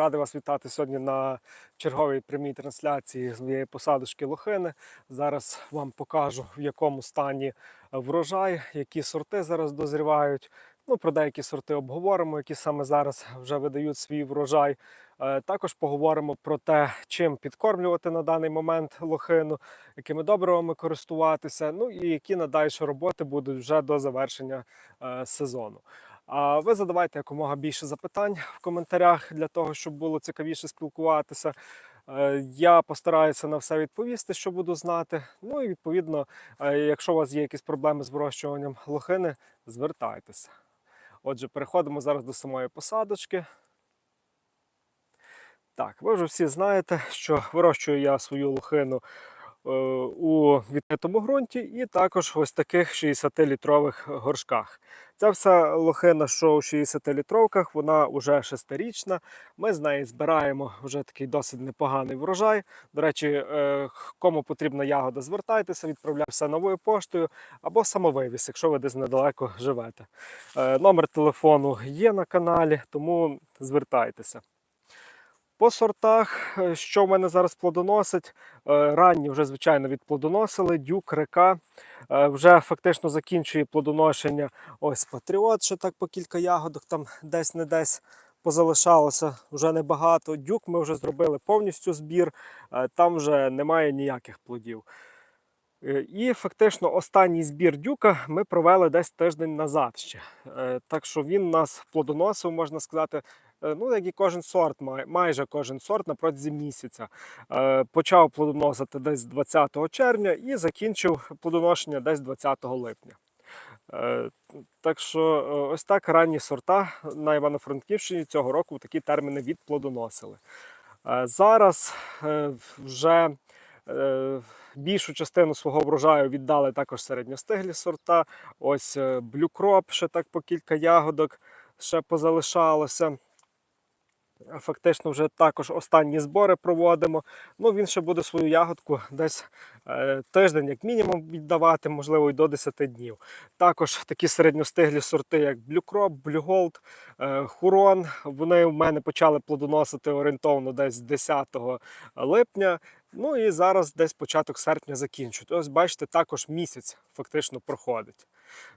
Радий вас вітати сьогодні на черговій прямій трансляції з моєї посадочки лохини. Зараз вам покажу, в якому стані врожай, які сорти зараз дозрівають. Ну, про деякі сорти обговоримо, які саме зараз вже видають свій врожай. Е, Також поговоримо про те, чим підкормлювати на даний момент лохину, якими добривами користуватися, ну і які надальші роботи будуть вже до завершення е, сезону. Ви задавайте якомога більше запитань в коментарях для того, щоб було цікавіше спілкуватися. Е, Я постараюся на все відповісти, що буду знати. Ну і відповідно, е, якщо у вас є якісь проблеми з вирощуванням лохини, звертайтеся. Отже, переходимо зараз до самої посадочки. Так, ви вже всі знаєте, що вирощую я свою лохину у відкритому ґрунті і також ось таких 60-літрових горшках. Ця вся лохина, що у 60-літровках, вона вже шестирічна. Ми з неї збираємо вже такий досить непоганий врожай. До речі, е, кому потрібна ягода, звертайтеся, відправляю новою поштою або самовивіз, якщо ви десь недалеко живете. Е, Номер телефону є на каналі, тому звертайтеся. По сортах, е, що в мене зараз плодоносить, е, ранні вже, звичайно, відплодоносили, дюк, река. Е, Вже фактично закінчує плодоношення. Ось патріот, ще так по кілька ягодок, там десь не десь позалишалося, вже небагато. Дюк ми вже зробили повністю збір, там вже немає ніяких плодів. І фактично останній збір дюка ми провели десь тиждень назад ще. Так що він нас плодоносив, можна сказати, ну як і кожен сорт, май- майже кожен сорт на протязі місяця. Е, Почав плодоносити десь 20 червня і закінчив плодоношення десь 20 липня. Е, Так що е, ось так ранні сорта на Івано-Франківщині цього року такі терміни відплодоносили. Е, Зараз е, вже е, більшу частину свого врожаю віддали також середньостиглі сорта. Ось е, блюкроп, ще так по кілька ягодок ще позалишалося. Фактично вже також останні збори проводимо. Ну, він ще буде свою ягодку десь е, тиждень, як мінімум, віддавати, можливо, і до 10 днів. Також такі середньостиглі сорти, як Блюкроп, Блюголд, е, Хурон. Вони в мене почали плодоносити орієнтовно десь 10 липня. Ну і зараз десь початок серпня закінчують. Ось бачите, також місяць фактично проходить.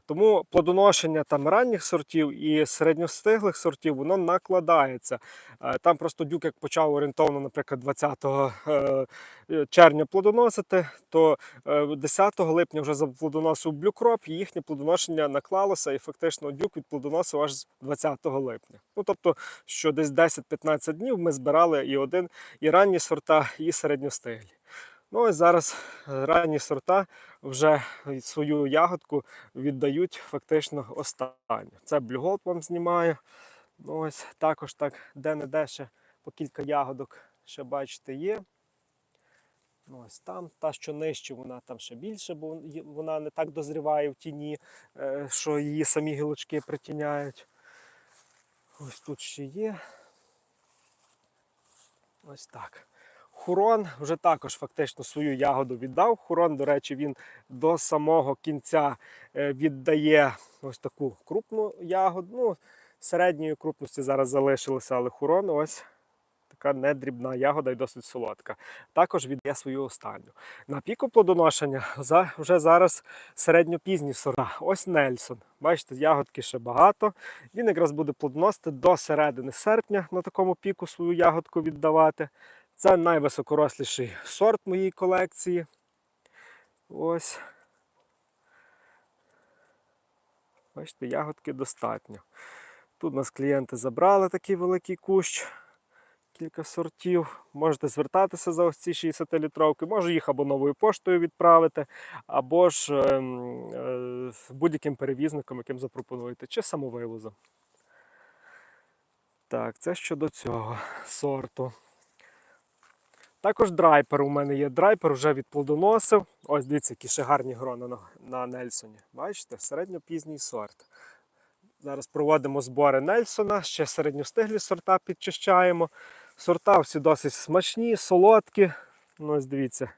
Тому плодоношення там ранніх сортів і середньостиглих сортів воно накладається. Е, Там просто дюк, як почав орієнтовно, наприклад, 20 е, червня плодоносити, то е, 10 липня вже заплодоносив блюкроп, і їхнє плодоношення наклалося, і фактично дюк відплодоносив аж з 20 липня. Ну тобто, що десь 10-15 днів ми збирали і один, і ранні сорта, і середньостиглі. Ну ось зараз е, ранні сорта вже свою ягодку віддають фактично останню. Це блюголд вам знімаю. Ну, ось також так де-не-де ще по кілька ягодок ще бачите є. Ну, ось там, та, що нижче, вона там ще більше, бо вона не так дозріває в тіні, е, що її самі гілочки притіняють. Ось тут ще є. Ось так. Хурон вже також фактично свою ягоду віддав. Хурон, до речі, він до самого кінця е, віддає ось таку крупну ягоду. Ну, середньої крупності зараз залишилося, але хурон ось така недрібна ягода і досить солодка. Також віддає свою останню. На піку плодоношення вже зараз середньопізні сорта. Ось Нельсон. Бачите, ягодки ще багато. Він якраз буде плодоносити до середини серпня на такому піку свою ягодку віддавати. Це найвисокоросліший сорт моєї колекції. Ось. Бачите, ягодки достатньо. Тут у нас клієнти забрали такий великий кущ, кілька сортів. Можете звертатися за ось ці 60-літровки. Можу їх або новою поштою відправити, або ж ем, е, з будь-яким перевізником, яким запропонуєте, чи самовивозом. Так, це щодо цього сорту. Також драйпер у мене є. Драйпер вже відплодоносив. Ось дивіться, які ще гарні грона на, на Нельсоні. Бачите, середньопізній сорт. Зараз проводимо збори Нельсона, ще середньостиглі сорта підчищаємо. Сорта всі досить смачні, солодкі. Ну, ось дивіться,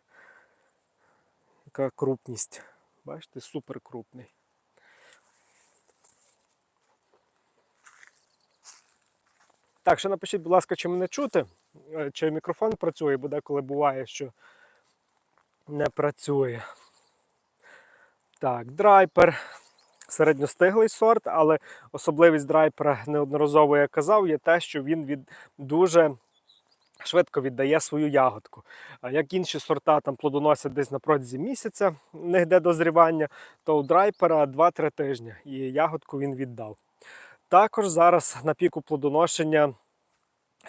яка крупність. Бачите, супер крупний. Так, ще напишіть, будь ласка, чи мене чути, чи мікрофон працює, бо деколи буває, що не працює. Так, драйпер. Середньостиглий сорт, але особливість драйпера, неодноразово я казав, є те, що він від дуже швидко віддає свою ягодку. Як інші сорта там плодоносять десь на протязі місяця, не йде дозрівання, то у драйпера 2-3 тижні і ягодку він віддав. Також зараз на піку плодоношення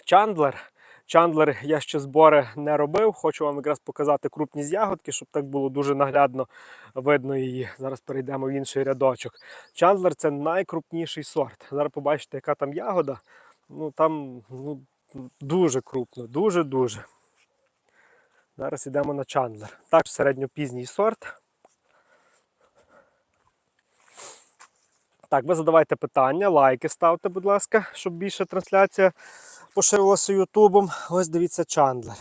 чандлер. Чандлер я ще збори не робив. Хочу вам якраз показати крупність ягодки, щоб так було дуже наглядно видно її. Зараз перейдемо в інший рядочок. Чандлер це найкрупніший сорт. Зараз побачите, яка там ягода. Ну там ну, дуже крупно, дуже-дуже. Зараз йдемо на чандлер. Також середньопізній сорт. Так, ви задавайте питання, лайки ставте, будь ласка, щоб більше трансляція поширилася Ютубом. Ось дивіться чандлер.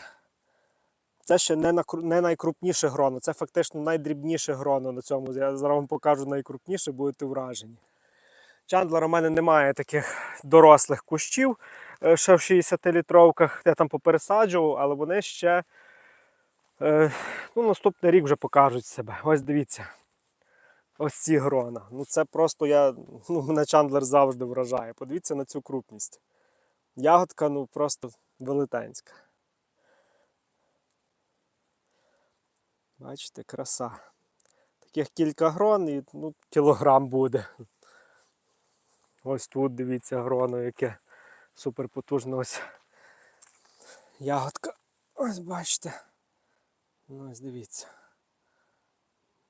Це ще не, не найкрупніше гроно, це фактично найдрібніше гроно на цьому. Я зараз вам покажу найкрупніше, будете вражені. Чандлера у мене немає таких дорослих кущів е, ще в 60-літровках. Я там попересаджував, але вони ще е, ну, наступний рік вже покажуть себе. Ось дивіться. Ось ці грона. Ну це просто я. Ну, мене чандлер завжди вражає. Подивіться на цю крупність. Ягодка ну просто велетенська. Бачите, краса. Таких кілька грон і ну, кілограм буде. Ось тут дивіться гроно, яке суперпотужне ось ягодка. Ось бачите. Ну, ось дивіться.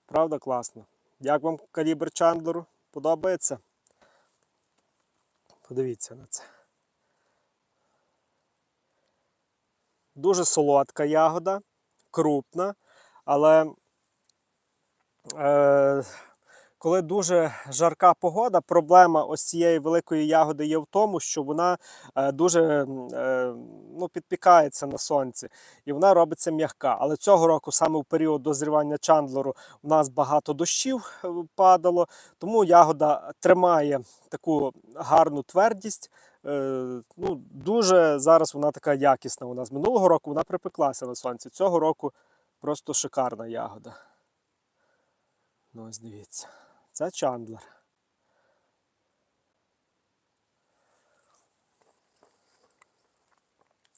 Правда класно. Як вам калібр Чандлеру? Подобається? Подивіться на це. Дуже солодка ягода, крупна, але е, коли дуже жарка погода, проблема ось цієї великої ягоди є в тому, що вона е, дуже е, ну, підпікається на сонці і вона робиться м'яка. Але цього року, саме в період дозрівання чандлеру, у нас багато дощів е, падало, тому ягода тримає таку гарну твердість. Ну, дуже зараз вона така якісна у нас. Минулого року вона припеклася на сонці. Цього року просто шикарна ягода. Ну, ось дивіться. Це чандлер.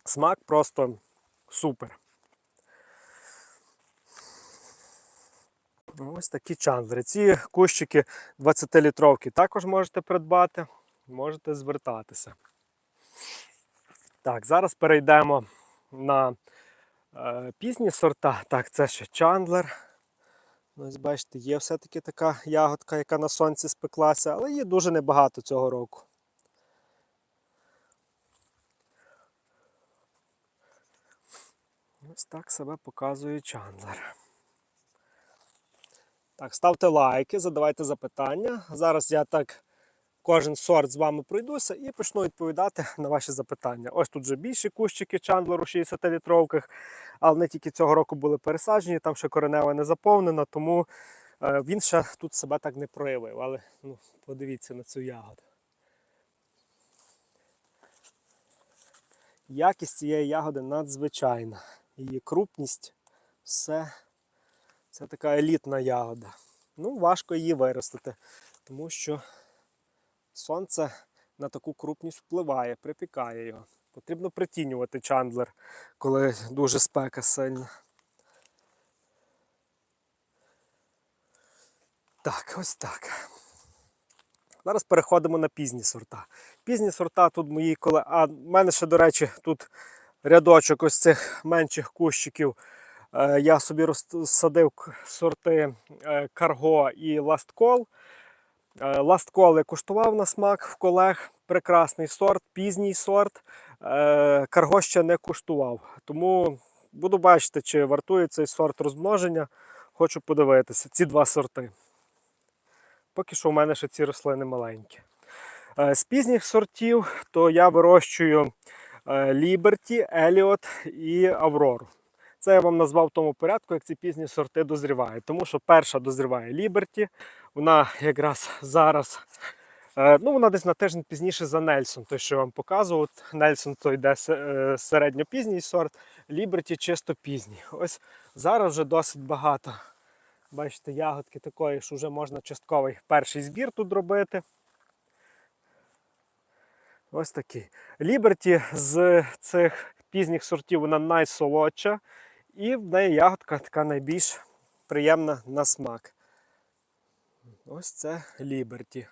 Смак просто супер. Ось такі чандлери. Ці кущики 20-літровки також можете придбати, можете звертатися. Так, зараз перейдемо на е, пізні сорта. Так, це ще чандлер. Ось бачите, є все-таки така ягодка, яка на сонці спеклася, але її дуже небагато цього року. Ось так себе показує чандлер. Так, ставте лайки, задавайте запитання. Зараз я так кожен сорт з вами пройдуся і почну відповідати на ваші запитання. Ось тут вже більші кущики чандлеру 60-літровках, але не тільки цього року були пересаджені, там ще коренева не заповнена, тому е, він ще тут себе так не проявив. Але ну, подивіться на цю ягоду. Якість цієї ягоди надзвичайна. Її крупність, все. Це така елітна ягода. Ну, важко її виростити, тому що сонце на таку крупність впливає, припікає його. Потрібно притінювати чандлер, коли дуже спека сильна. Так, ось так. Зараз переходимо на пізні сорта. Пізні сорта тут мої коли. А в мене ще, до речі, тут рядочок ось цих менших кущиків. Е, Я собі розсадив сорти е, Карго і Ласткол. Е, Ласткол я куштував на смак в колег. Прекрасний сорт, пізній сорт. Е, Карго ще не куштував. Тому буду бачити, чи вартує цей сорт розмноження. Хочу подивитися. Ці два сорти. Поки що у мене ще ці рослини маленькі. Е, З пізніх сортів то я вирощую Ліберті, Еліот і Аврору. Це я вам назвав в тому порядку, як ці пізні сорти дозрівають. Тому що перша дозріває Ліберті. Вона якраз зараз Е, ну, вона десь на тиждень пізніше за Нельсон, той, що я вам показував. Нельсон то йде е, середньопізній сорт, Ліберті чисто пізній. Ось зараз вже досить багато. Бачите, ягодки такої, що вже можна частковий перший збір тут робити. Ось такий. Ліберті з цих пізніх сортів вона найсолодша, і в неї ягодка така найбільш приємна на смак. Ось це Ліберті.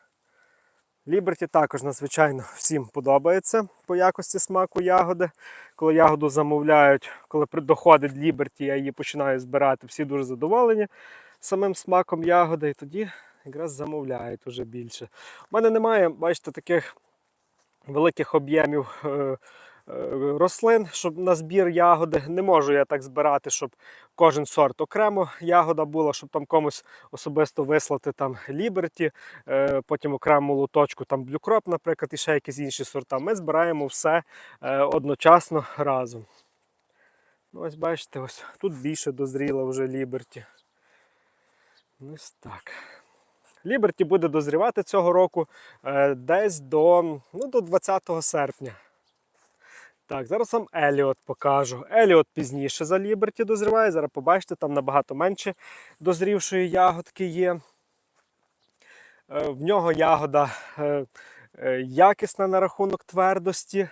Ліберті також надзвичайно всім подобається по якості смаку ягоди. Коли ягоду замовляють, коли доходить Ліберті, я її починаю збирати, всі дуже задоволені самим смаком ягоди, і тоді якраз замовляють уже більше. У мене немає, бачите, таких великих об'ємів е, рослин, щоб на збір ягоди. Не можу я так збирати, щоб кожен сорт окремо ягода була, щоб там комусь особисто вислати там Ліберті, потім окрему луточку там блюкроп, наприклад, і ще якісь інші сорта. Ми збираємо все е, одночасно разом. Ну, ось бачите, ось тут більше дозріла вже Ліберті. Ось так. Ліберті буде дозрівати цього року е, десь до, ну, до 20 серпня. Так, зараз вам Еліот покажу. Еліот пізніше за Ліберті дозріває. Зараз побачите, там набагато менше дозрівшої ягодки є. Е, В нього ягода е, е, якісна на рахунок твердості.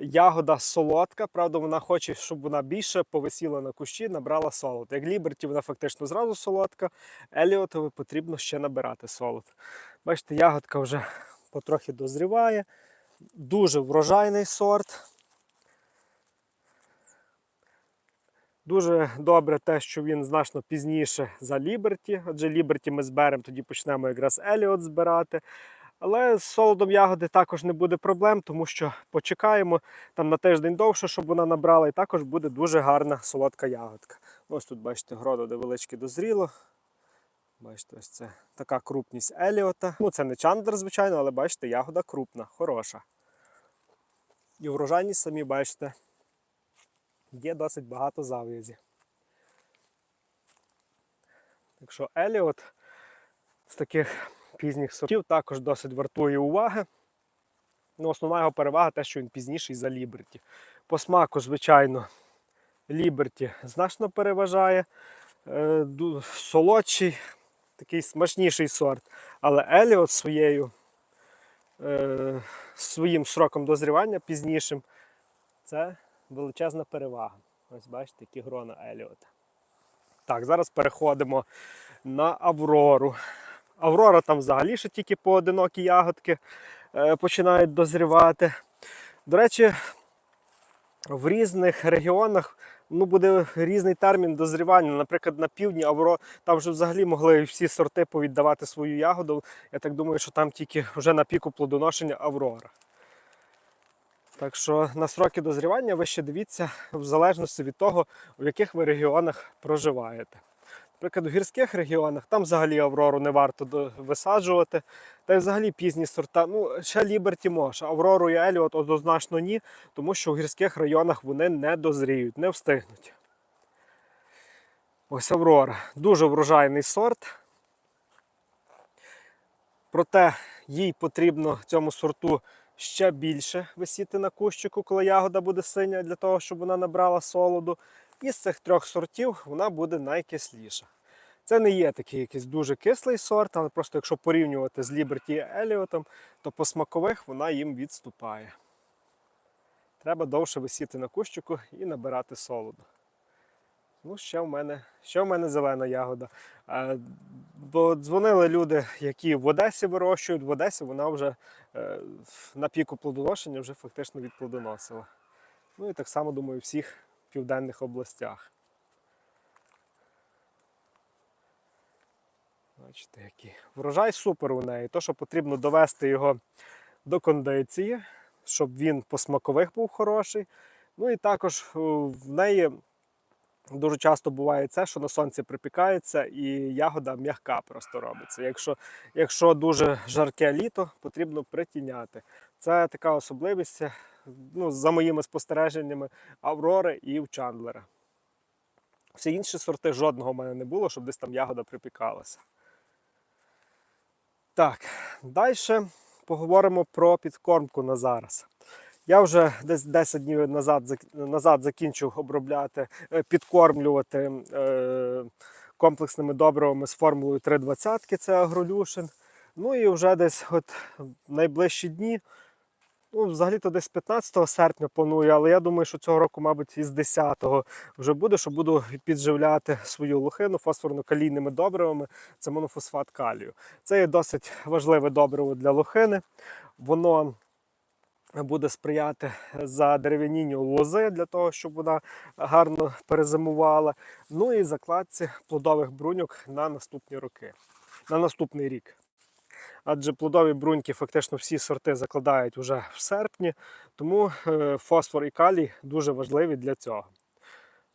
Ягода солодка, правда, вона хоче, щоб вона більше повисіла на кущі, набрала солод. Як Ліберті, вона фактично зразу солодка, Еліотові потрібно ще набирати солод. Бачите, ягодка вже потрохи дозріває. Дуже врожайний сорт. Дуже добре те, що він значно пізніше за Ліберті, адже Ліберті ми зберемо, тоді почнемо якраз Еліот збирати. Але з солодом ягоди також не буде проблем, тому що почекаємо там на тиждень довше, щоб вона набрала, і також буде дуже гарна солодка ягодка. Ось тут, бачите, гроду невеличке дозріло. Бачите, ось це така крупність Еліота. Ну, це не чандер, звичайно, але бачите, ягода крупна, хороша. І врожайність самі бачите, є досить багато зав'язі. Так що Еліот з таких пізніх сортів також досить вартує уваги. Ну, основна його перевага те, що він пізніший за Ліберті. По смаку, звичайно, Ліберті значно переважає. Е, Солодший, такий смачніший сорт. Але Еліот своєю, е, своїм сроком дозрівання пізнішим це величезна перевага. Ось бачите, які грона Еліота. Так, зараз переходимо на Аврору. Аврора там взагалі ще тільки поодинокі ягодки е, починають дозрівати. До речі, в різних регіонах ну, буде різний термін дозрівання. Наприклад, на півдні Авро там вже взагалі могли всі сорти повіддавати свою ягоду. Я так думаю, що там тільки вже на піку плодоношення Аврора. Так що на сроки дозрівання ви ще дивіться в залежності від того, в яких ви регіонах проживаєте. Наприклад, у гірських регіонах там взагалі Аврору не варто висаджувати. Та й взагалі пізні сорта. Ну, ще Ліберті може, Аврору і Еліот однозначно ні, тому що у гірських районах вони не дозріють, не встигнуть. Ось Аврора. Дуже врожайний сорт. Проте їй потрібно цьому сорту ще більше висіти на кущику, коли ягода буде синя, для того, щоб вона набрала солоду. І з цих трьох сортів вона буде найкисліша. Це не є такий якийсь дуже кислий сорт, але просто якщо порівнювати з Liberty і Еліотом, то по смакових вона їм відступає. Треба довше висіти на кущику і набирати солоду. Ну, ще в мене, ще в мене зелена ягода. Е, Бо дзвонили люди, які в Одесі вирощують. В Одесі вона вже на піку плодоношення вже фактично відплодоносила. Ну і так само, думаю, в всіх південних областях. Бачите, який. Врожай супер у неї. То, що потрібно довести його до кондиції, щоб він по смакових був хороший. Ну і також е, в неї дуже часто буває це, що на сонці припікається і ягода м'яка просто робиться. Якщо, якщо дуже жарке літо, потрібно притіняти. Це така особливість, ну, за моїми спостереженнями, Аврори і в Чандлера. Всі інші сорти жодного в мене не було, щоб десь там ягода припікалася. Так, далі поговоримо про підкормку на зараз. Я вже десь 10 днів назад, назад закінчив обробляти, е, підкормлювати е, комплексними добривами з формулою 320 це агролюшин. Ну і вже десь от найближчі дні, ну, взагалі-то десь 15 серпня планую, але я думаю, що цього року, мабуть, із 10-го вже буде, що буду підживляти свою лохину фосфорно-калійними добривами. Це монофосфат калію. Це є досить важливе добриво для лохини. Воно буде сприяти задерев'янінню лози для того, щоб вона гарно перезимувала. Ну і закладці плодових бруньок на наступні роки, на наступний рік. Адже плодові бруньки фактично всі сорти закладають вже в серпні, тому е, фосфор і калій дуже важливі для цього.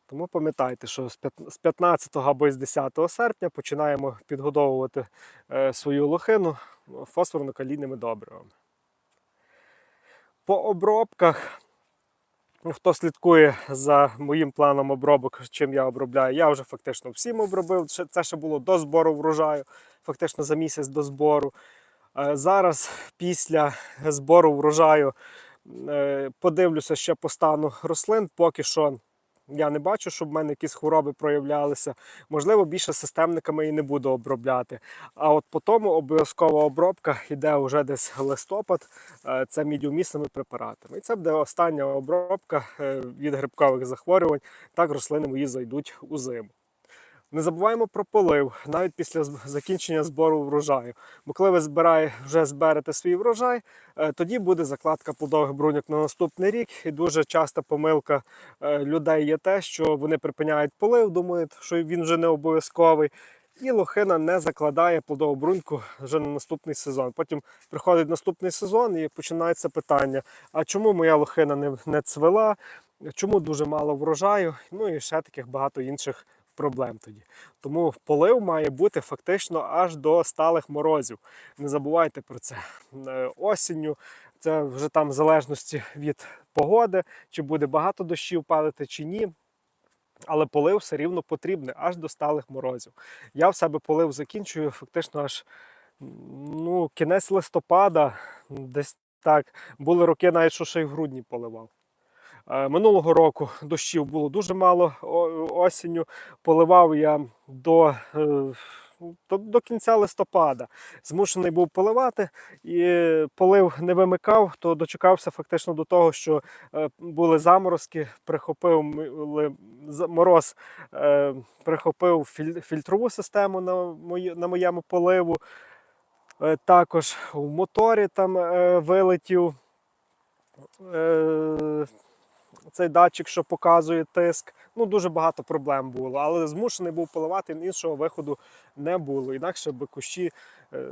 Тому пам'ятайте, що з 15 або з 10 серпня починаємо підгодовувати е, свою лохину фосфорно-калійними добривами. По обробках, ну, хто слідкує за моїм планом обробок, чим я обробляю, я вже фактично всім обробив. Це ще було до збору врожаю, фактично за місяць до збору. Е, Зараз, після збору врожаю, е, подивлюся ще по стану рослин. Поки що я не бачу, щоб в мене якісь хвороби проявлялися. Можливо, більше системниками і не буду обробляти. А от по тому обов'язкова обробка йде вже десь листопад. Е, Це мідіумісними препаратами. І це буде остання обробка е, від грибкових захворювань. Так рослини мої зайдуть у зиму. Не забуваємо про полив навіть після закінчення збору врожаю. Бо коли ви збирає, вже зберете свій врожай, е, тоді буде закладка плодових бруньок на наступний рік. І дуже часта помилка е, людей є те, що вони припиняють полив, думають, що він вже не обов'язковий. І лохина не закладає плодову бруньку вже на наступний сезон. Потім приходить наступний сезон і починається питання: а чому моя лохина не, не цвела? Чому дуже мало врожаю? Ну і ще таких багато інших проблем тоді. Тому полив має бути фактично аж до сталих морозів. Не забувайте про це. Е, Осінню це вже там в залежності від погоди, чи буде багато дощів падати, чи ні. Але полив все рівно потрібний аж до сталих морозів. Я в себе полив закінчую фактично аж ну, кінець листопада, десь так. Були роки, навіть що ще й в грудні поливав. Е, Минулого року дощів було дуже мало осінню. Поливав я до, е, до, до кінця листопада. Змушений був поливати і полив не вимикав, то дочекався фактично до того, що е, були заморозки, прихопив мороз, прихопив фільтрову систему на, мої, на моєму поливу. Також у моторі там вилетів. Цей датчик, що показує тиск. Ну, дуже багато проблем було, але змушений був поливати, іншого виходу не було. Інакше б кущі е,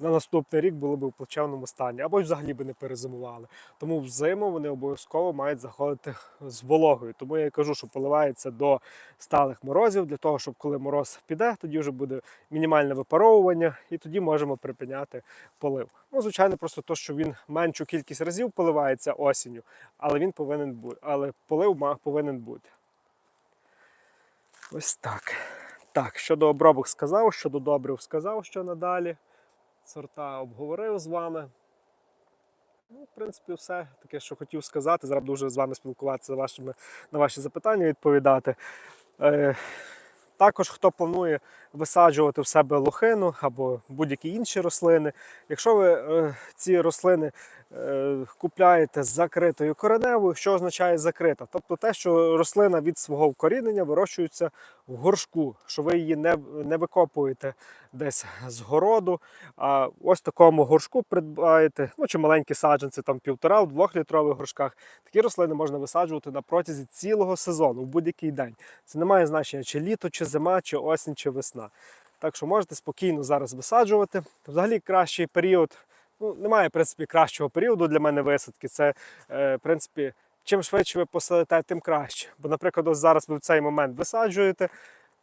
на наступний рік були б в плачевному стані, або взагалі би не перезимували. Тому взиму вони обов'язково мають заходити з вологою. Тому я кажу, що поливається до сталих морозів, для того, щоб коли мороз піде, тоді вже буде мінімальне випаровування, і тоді можемо припиняти полив. Ну, звичайно, просто то, що він меншу кількість разів поливається осінню, але він повинен бути. Але полив повинен бути. Ось так. Так, щодо обробок сказав, щодо добрив сказав, що надалі. Сорта обговорив з вами. Ну, в принципі, все таке, що хотів сказати. Зараз дуже з вами спілкуватися вашими, на ваші запитання, відповідати. Е, також хто планує висаджувати в себе лохину або будь-які інші рослини. Якщо ви е, ці рослини е, купляєте з закритою кореневою, що означає закрита? Тобто те, що рослина від свого вкорінення вирощується в горшку, що ви її не, не викопуєте десь з городу, а ось такому горшку придбаєте, ну чи маленькі саджанці, там півтора, в двохлітрових горшках. Такі рослини можна висаджувати на протязі цілого сезону, в будь-який день. Це не має значення, чи літо, чи зима, чи осінь, чи весна. Так що можете спокійно зараз висаджувати. Взагалі кращий період, ну немає в принципі кращого періоду для мене висадки. Це е, в принципі. Чим швидше ви посадите, тим краще. Бо, наприклад, ось зараз ви в цей момент висаджуєте,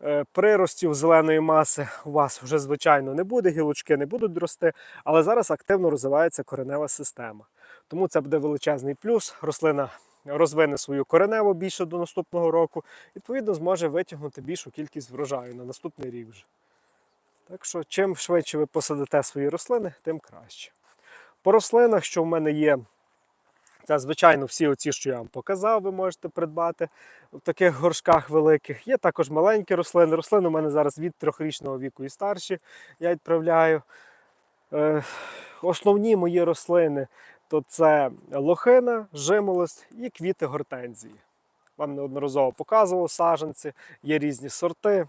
е, приростів зеленої маси у вас вже звичайно не буде, гілочки не будуть рости, але зараз активно розвивається коренева система. Тому це буде величезний плюс. Рослина розвине свою кореневу більше до наступного року, відповідно, зможе витягнути більшу кількість врожаю на наступний рік вже. Так що, чим швидше ви посадите свої рослини, тим краще. По рослинах, що в мене є, це, звичайно, всі оці, що я вам показав, ви можете придбати в таких горшках великих. Є також маленькі рослини. Рослини у мене зараз від трьохрічного віку і старші. Я відправляю. Е, Основні мої рослини то це лохина, жимолость і квіти гортензії. Вам неодноразово показував саджанці, є різні сорти,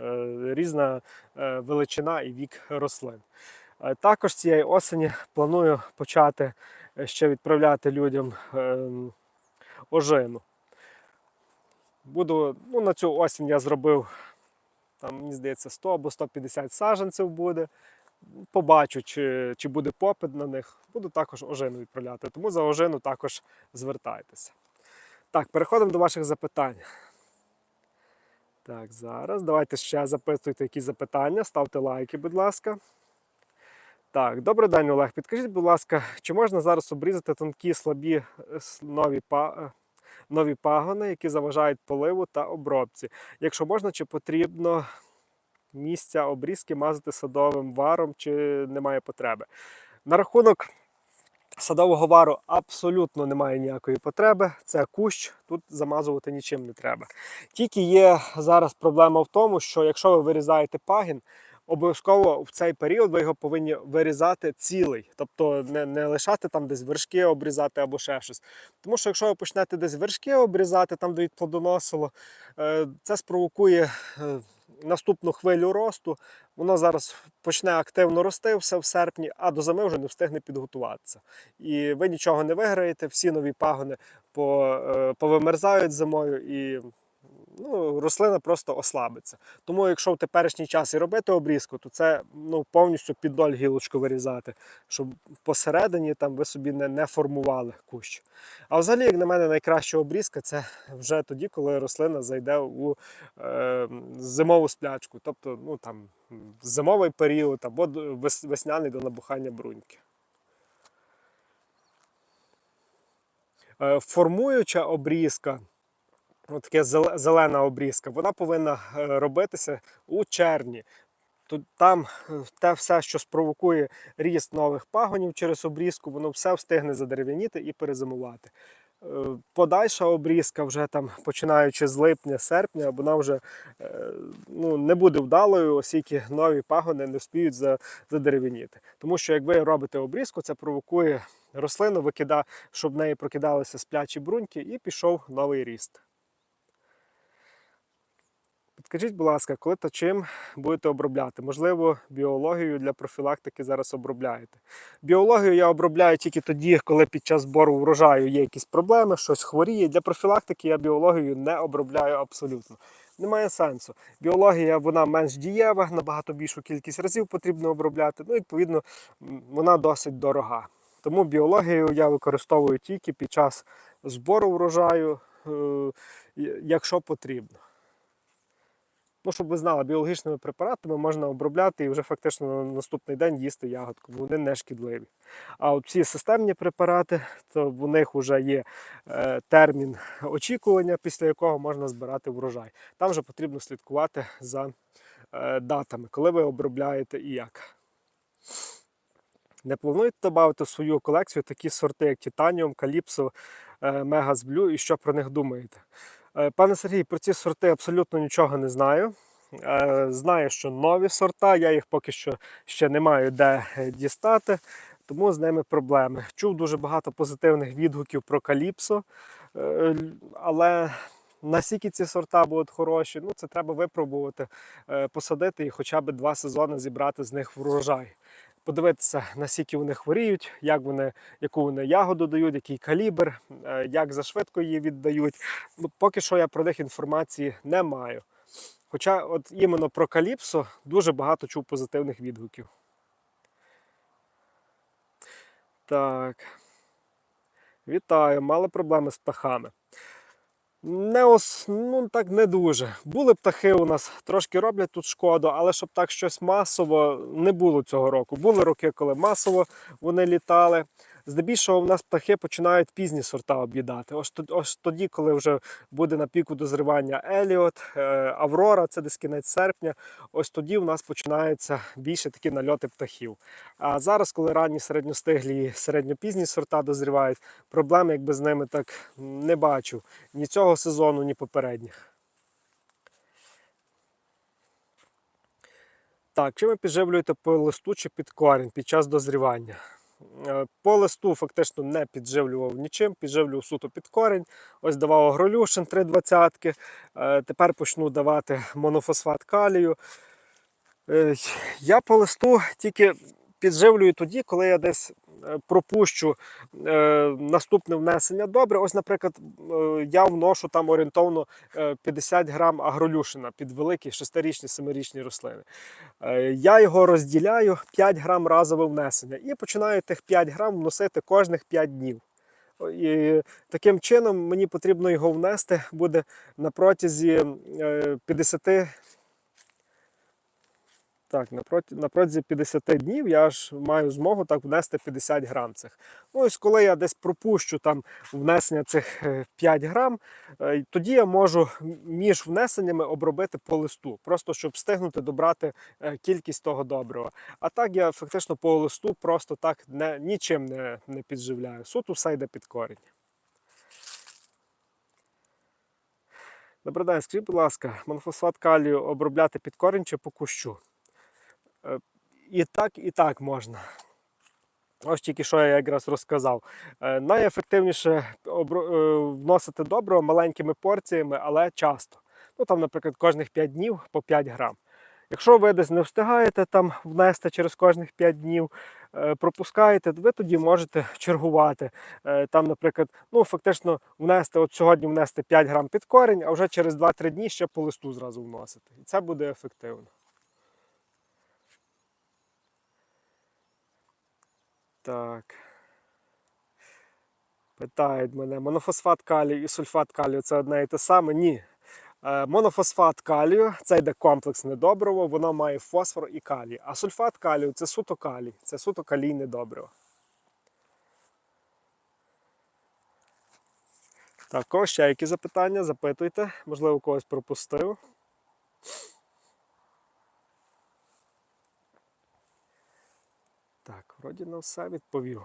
е, різна е, величина і вік рослин. Е, Також цієї осені планую почати ще відправляти людям ем, ожину. Буду, ну, на цю осінь я зробив, там, мені здається, 100 або 150 саджанців буде. Побачу, чи, чи буде попит на них. Буду також ожину відправляти. Тому за ожину також звертайтеся. Так, переходимо до ваших запитань. Так, зараз. Давайте ще запитуйте якісь запитання, ставте лайки, будь ласка. Так, добрий день, Олег. Підкажіть, будь ласка, чи можна зараз обрізати тонкі, слабі е, нові, па... е, нові пагони, які заважають поливу та обробці? Якщо можна, чи потрібно місця обрізки мазати садовим варом, чи немає потреби? На рахунок садового вару абсолютно немає ніякої потреби. Це кущ, тут замазувати нічим не треба. Тільки є зараз проблема в тому, що якщо ви вирізаєте пагін, обов'язково в цей період ви його повинні вирізати цілий, тобто не, не лишати там десь вершки обрізати або ще щось. Тому що якщо ви почнете десь вершки обрізати, там де від плодоносило, е, це спровокує е, наступну хвилю росту. Воно зараз почне активно рости все в серпні, а до зими вже не встигне підготуватися. І ви нічого не виграєте, всі нові пагони е, повимерзають зимою і ну, рослина просто ослабиться. Тому, якщо в теперішній час і робити обрізку, то це ну, повністю під доль гілочку вирізати, щоб посередині там ви собі не, не формували кущ. А взагалі, як на мене, найкраща обрізка це вже тоді, коли рослина зайде у е, зимову сплячку, тобто ну, там, зимовий період або весняний до набухання бруньки. Е, Формуюча обрізка, таке зелена обрізка, вона повинна е, робитися у червні. Тут там е, те все, що спровокує ріст нових пагонів через обрізку, воно все встигне задерев'яніти і перезимувати. Е, Подальша обрізка, вже там починаючи з липня, серпня, вона вже ну, не буде вдалою, оскільки нові пагони не вспіють за- задерев'яніти. Тому що як ви робите обрізку, це провокує рослину, викида, щоб в неї прокидалися сплячі бруньки, і пішов новий ріст. Підкажіть, будь ласка, коли та чим будете обробляти? Можливо, біологію для профілактики зараз обробляєте. Біологію я обробляю тільки тоді, коли під час збору врожаю є якісь проблеми, щось хворіє. Для профілактики я біологію не обробляю абсолютно. Немає сенсу. Біологія вона менш дієва, набагато більшу кількість разів потрібно обробляти. Ну, відповідно, вона досить дорога. Тому біологію я використовую тільки під час збору врожаю, е, якщо потрібно. Ну, щоб ви знали, біологічними препаратами можна обробляти і вже фактично на наступний день їсти ягодку, вони не шкідливі. А от ці системні препарати, то в них вже є е, термін очікування, після якого можна збирати врожай. Там вже потрібно слідкувати за е, датами, коли ви обробляєте і як. Не плануєте додати в свою колекцію такі сорти, як Титаніум, Каліпсо, Мегас Блю, і що про них думаєте? Е, Пане Сергій, про ці сорти абсолютно нічого не знаю. Е, Знаю, що нові сорта, я їх поки що ще не маю де е, дістати, тому з ними проблеми. Чув дуже багато позитивних відгуків про Каліпсо, але наскільки ці сорта будуть хороші, ну це треба випробувати, посадити і хоча б два сезони зібрати з них врожай. Подивитися, наскільки вони хворіють, як вони, яку вони ягоду дають, який калібр, е, як зашвидко її віддають. Ну, поки що я про них інформації не маю. Хоча от іменно про Каліпсо дуже багато чув позитивних відгуків. Так. Вітаю, мали проблеми з птахами. Не ос, ну так не дуже. Були птахи у нас, трошки роблять тут шкоду, але щоб так щось масово не було цього року. Були роки, коли масово вони літали. Здебільшого в нас птахи починають пізні сорта об'їдати. Ось, тоді, коли вже буде на піку дозрівання Еліот, е, Аврора, це десь кінець серпня, ось тоді в нас починаються більше такі нальоти птахів. А зараз, коли ранні середньостиглі і середньопізні сорта дозрівають, проблем якби з ними так не бачу ні цього сезону, ні попередніх. Так, чим ви підживлюєте по листу чи під корінь під час дозрівання? Е, По листу фактично не підживлював нічим, підживлював суто під корінь. Ось давав агролюшин 3,20. Е, Тепер почну давати монофосфат калію. Е, Я по листу тільки підживлюю тоді, коли я десь пропущу е, наступне внесення добре. Ось, наприклад, е, я вношу там орієнтовно е, 50 грам агролюшина під великі 6-річні, 7-річні рослини. Е, Я його розділяю 5 грам разове внесення і починаю тих 5 грам вносити кожних 5 днів. І таким чином мені потрібно його внести буде на протязі е, 50. Так, на, протязі 50 днів я ж маю змогу так внести 50 грам цих. Ну, ось коли я десь пропущу там внесення цих е, 5 грам, е, тоді я можу між внесеннями обробити по листу, просто щоб встигнути добрати е, кількість того добрива. А так я фактично по листу просто так не, нічим не, не підживляю. Суто все йде під корінь. Добрий день, скажіть, будь ласка, монофосфат калію обробляти під корінь чи по кущу? Е, І так, і так можна. Ось тільки що я якраз розказав. Е, Найефективніше е, вносити добриво маленькими порціями, але часто. Ну там, наприклад, кожних 5 днів по 5 грам. Якщо ви десь не встигаєте там внести через кожних 5 днів, пропускаєте, ви тоді можете чергувати. Там, наприклад, ну фактично внести, от сьогодні внести 5 грам під корінь, а вже через 2-3 дні ще по листу зразу вносити. І це буде ефективно. Так. Питають мене, монофосфат калію і сульфат калію це одне і те саме? Ні. Е, Монофосфат калію це йде комплексне добриво, воно має фосфор і калій. А сульфат калію це суто калій, це суто калійне добриво. Так, кого ще які запитання? Запитуйте, можливо, когось пропустив. Так, вроді на все відповів.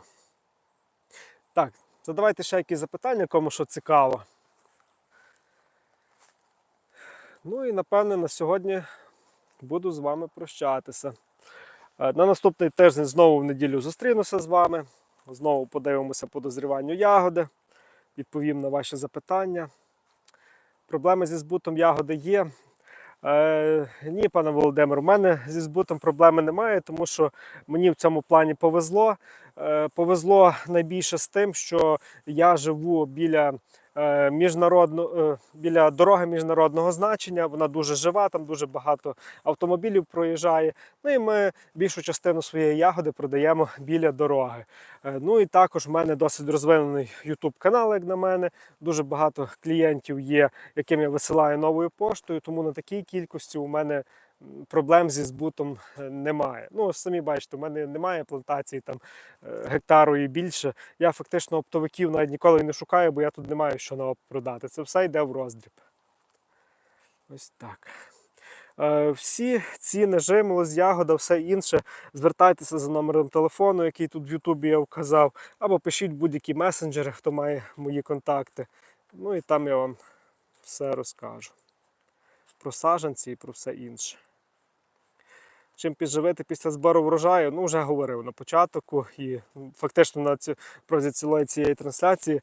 Так, задавайте ще якісь запитання, кому що цікаво. Ну і напевне на сьогодні буду з вами прощатися. Е, На наступний тиждень знову в неділю зустрінуся з вами. Знову подивимося по дозріванню ягоди, відповім на ваші запитання. Проблеми зі збутом ягоди є. Е, ні, пане Володимир, у мене зі збутом проблеми немає, тому що мені в цьому плані повезло. Е, повезло найбільше з тим, що я живу біля, е, міжнародно, е, біля дороги міжнародного значення. Вона дуже жива, там дуже багато автомобілів проїжджає. Ну і ми більшу частину своєї ягоди продаємо біля дороги. Е, ну і також в мене досить розвинений YouTube канал, як на мене. Дуже багато клієнтів є, яким я висилаю новою поштою, тому на такій кількості у мене проблем зі збутом е, немає. Ну, самі бачите, у мене немає плантацій там е, гектару і більше. Я фактично оптовиків навіть ніколи не шукаю, бо я тут не маю що на продати. Це все йде в роздріб. Ось так. Е, Всі ціни, жимолость, ягода, все інше. Звертайтеся за номером телефону, який тут в Ютубі я вказав, або пишіть будь-які месенджери, хто має мої контакти. Ну і там я вам все розкажу. Про саджанці і про все інше. Чим підживити після збору врожаю, ну вже говорив на початку і фактично на ці, протягом цілої цієї трансляції.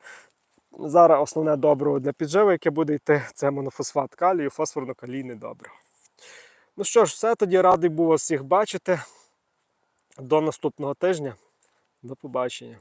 Зараз основне добриво для підживи, яке буде йти, це монофосфат калію, фосфорно-калійне добриво. Ну що ж, все тоді радий був вас всіх бачити. До наступного тижня. До побачення.